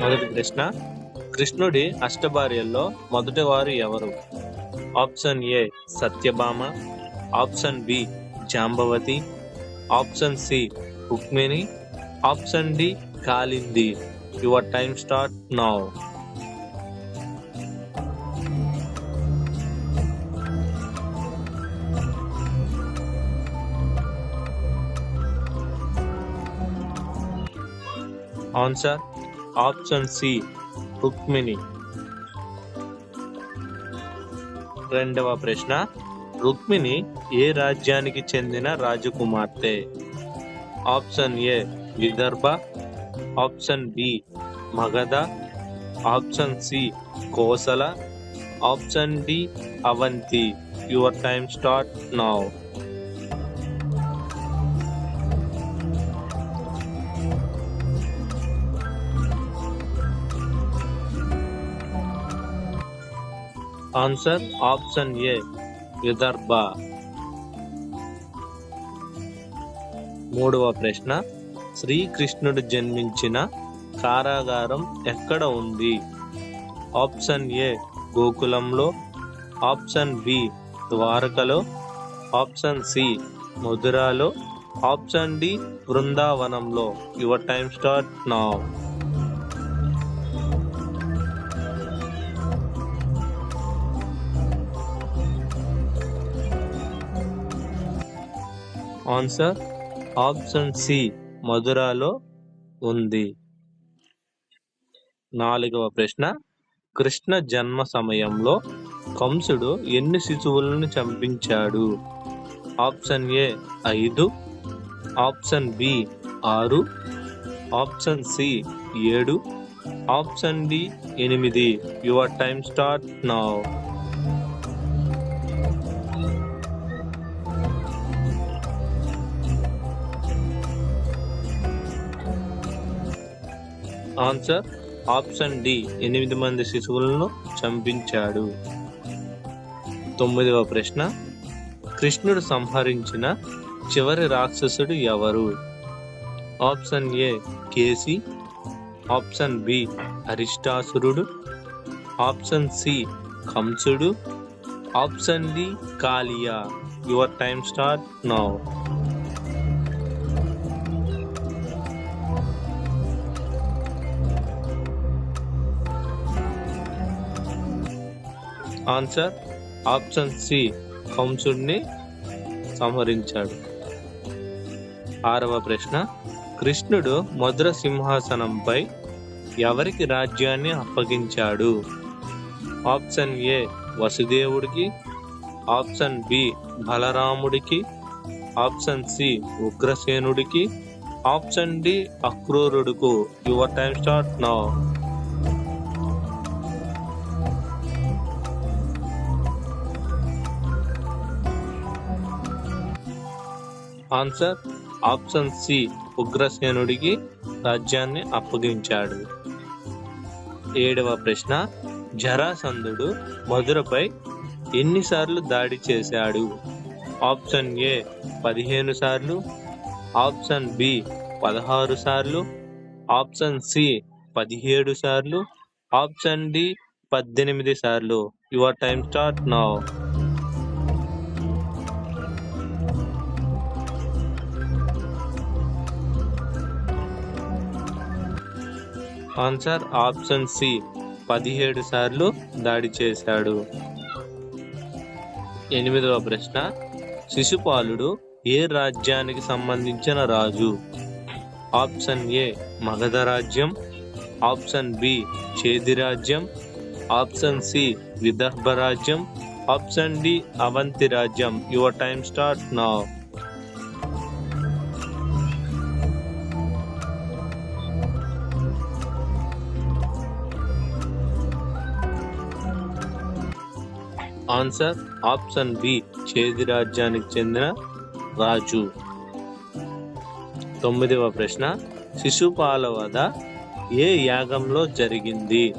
మొదటి ప్రశ్న. కృష్ణుడి అష్టభార్యల్లో మొదటి వారు ఎవరు? Option A Satyabhama option B Jambavati option C Rukmini option D Kalindi your time start now. Answer option C Rukmini రెండవ ప్రశ్న రుక్మిణి ఏ రాజ్యానికి చెందిన రాజకుమార్తె? Option A Vidarbha. Option B Magadha. Option C Kosala. Option D Avanti. Your time start now answer option A Vidarbha. మూడవ ప్రశ్న శ్రీకృష్ణుడు జన్మించిన కారాగారం ఎక్కడ ఉంది? ఆప్షన్ ఏ గోకులంలో. ఆప్షన్ బి ద్వారకలో. ఆప్షన్ సి మధురాలో. ఆప్షన్ డి బృందావనంలో. Your time start now answer option C మధురాలో ఉంది. నాలుగవ ప్రశ్న కృష్ణ జన్మ సమయంలో కంసుడు ఎన్ని శిశువులను చంపించాడు? ఆప్షన్ ఏ ఐదు ఆప్షన్ బి ఆరు ఆప్షన్ సి ఏడు ఆప్షన్ డి ఎనిమిది. Your time start now. Answer option D ఎనిమిది మంది శిశువులను చంపించాడు. తొమ్మిదవ ప్రశ్న కృష్ణుడు సంహరించిన చివరి రాక్షసుడు ఎవరు? ఆప్షన్ ఏ కేసి. ఆప్షన్ బి అరిష్టాసురుడు. Option C Kamsudu. Option D Kaliya. Your time start now. Answer option C కంసుడిని సంహరించాడు. ఆరవ ప్రశ్న కృష్ణుడు మధుర సింహాసనంపై ఎవరికి రాజ్యాన్ని అప్పగించాడు? ఆప్షన్ ఏ వసుదేవుడికి. ఆప్షన్ బి బలరాముడికి. ఆప్షన్ సి ఉగ్రసేనుడికి. Option D అక్రూరుడుకు. Your time start now. Answer option C ఉగ్రసేనుడికి రాజ్యాన్ని అప్పగించాడు. ఏడవ ప్రశ్న జరాసంధుడు మధురపై ఎన్నిసార్లు దాడి చేశాడు? ఆప్షన్ ఏ పదిహేను సార్లు ఆప్షన్ బి పదహారు సార్లు ఆప్షన్ సి పదిహేడు సార్లు ఆప్షన్ డి పద్దెనిమిది సార్లు. Your time start now. Answer option C. పదిహేడు సార్లు దాడి చేశాడు. ఎనిమిదవ ప్రశ్న. శిశుపాలుడు ఏ రాజ్యానికి సంబంధించిన రాజు? Option A. మగధ రాజ్యం. Option B. చేది రాజ్యం. Option C. విదర్భ రాజ్యం. Option D. అవంతి రాజ్యం. Your time start now. Answer option B Chedi రాజ్యానికి చెందిన రాజు. తొమ్మిదవ ప్రశ్న శిశుపాల వధ ఏ యాగంలో జరిగింది?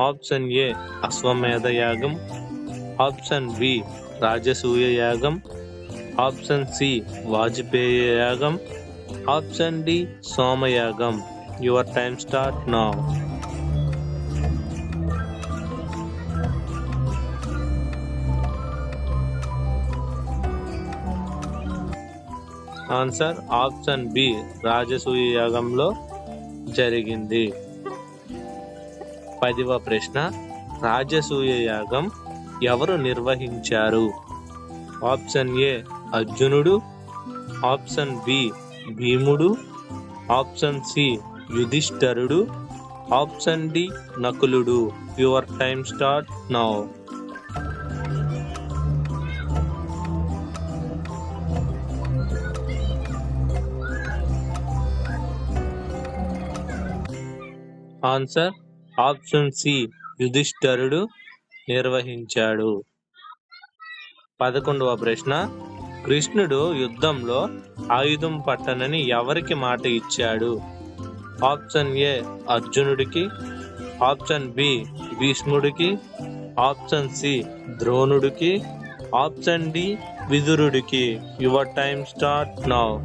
ఆప్షన్ ఏ అశ్వమేధ యాగం. ఆప్షన్ బి రాజసూయ యాగం. ఆప్షన్ సి వాజపేయ యాగం. Option D సోమయాగం. Your time start now answer option B రాజసూయ యాగంలో జరిగింది. పదివ ప్రశ్న రాజసూయ యాగం ఎవరు నిర్వహించారు? ఆప్షన్ ఏ అర్జునుడు ఆప్షన్ బి భీముడు ఆప్షన్ సి యుధిష్ఠరుడు ఆప్షన్ డి నకులుడు. Your time start now. Answer option C యుధిష్ఠరుడు నిర్వహించాడు. పదకొండవ ప్రశ్న కృష్ణుడు యుద్ధంలో ఆయుధం పట్టనని ఎవరికి మాట ఇచ్చాడు? ఆప్షన్ ఏ అర్జునుడికి. ఆప్షన్ బి భీష్ముడికి. ఆప్షన్ సి ద్రోణుడికి. Option D విదురుడికి. Your time start now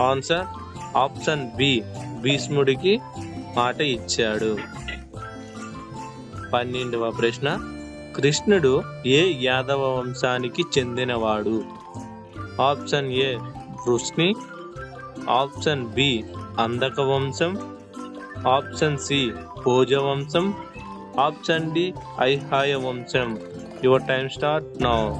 answer option B భీష్ముడికి మాట ఇచ్చాడు. పన్నెండవ ప్రశ్న కృష్ణుడు ఏ యాదవ వంశానికి చెందినవాడు? Option A Vrishni option B Andhaka వంశం. ఆప్షన్ సి భోజ వంశం. ఆప్షన్ డి ఐహాయ వంశం. Your time start now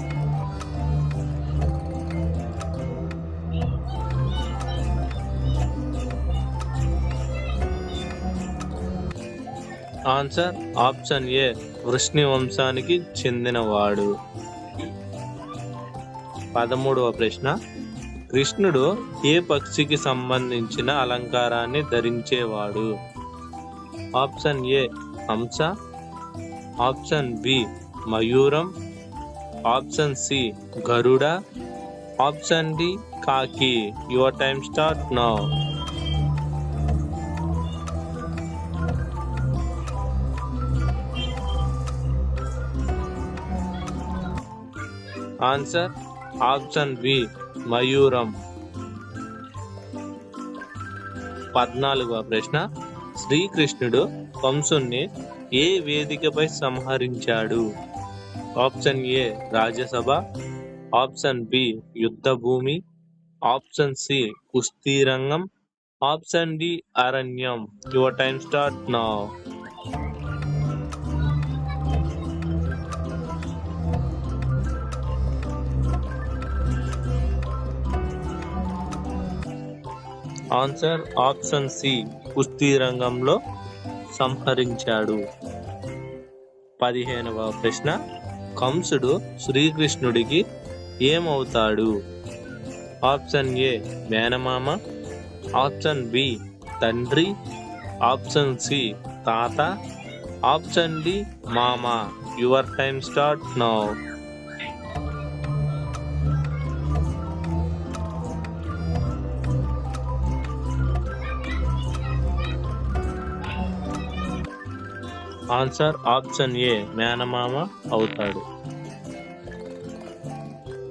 answer option A Vrishni వంశానికి చెందినవాడు. పదమూడవ ప్రశ్న కృష్ణుడు ఏ పక్షికి సంబంధించిన అలంకారాన్ని ధరించేవాడు? ఆప్షన్ ఏ హంస. ఆప్షన్ బి మయూరం. ఆప్షన్ సి గరుడ. ఆప్షన్ డి కాకి. Your time start now. Answer option B మయూరం. పద్నాలుగవ ప్రశ్న. శ్రీకృష్ణుడు కంసుణ్ణి ఏ వేదికపై సంహరించాడు? ఆప్షన్ ఏ రాజ్యసభ. ఆప్షన్ బి యుద్ధ భూమి ఆప్షన్ సి కుస్తీ రంగం. ఆప్షన్ డి అరణ్యం. Your time start now answer option C కుస్తీ రంగంలో సంహరించాడు. పదిహేనవ ప్రశ్న కంసుడు శ్రీకృష్ణుడికి ఏమవుతాడు? ఆప్షన్ ఏ మేనమామ. ఆప్షన్ బి తండ్రి. ఆప్షన్ సి తాత. ఆప్షన్ డి మామ. Your time start now. Answer option A మేనమామ అవుతాడు.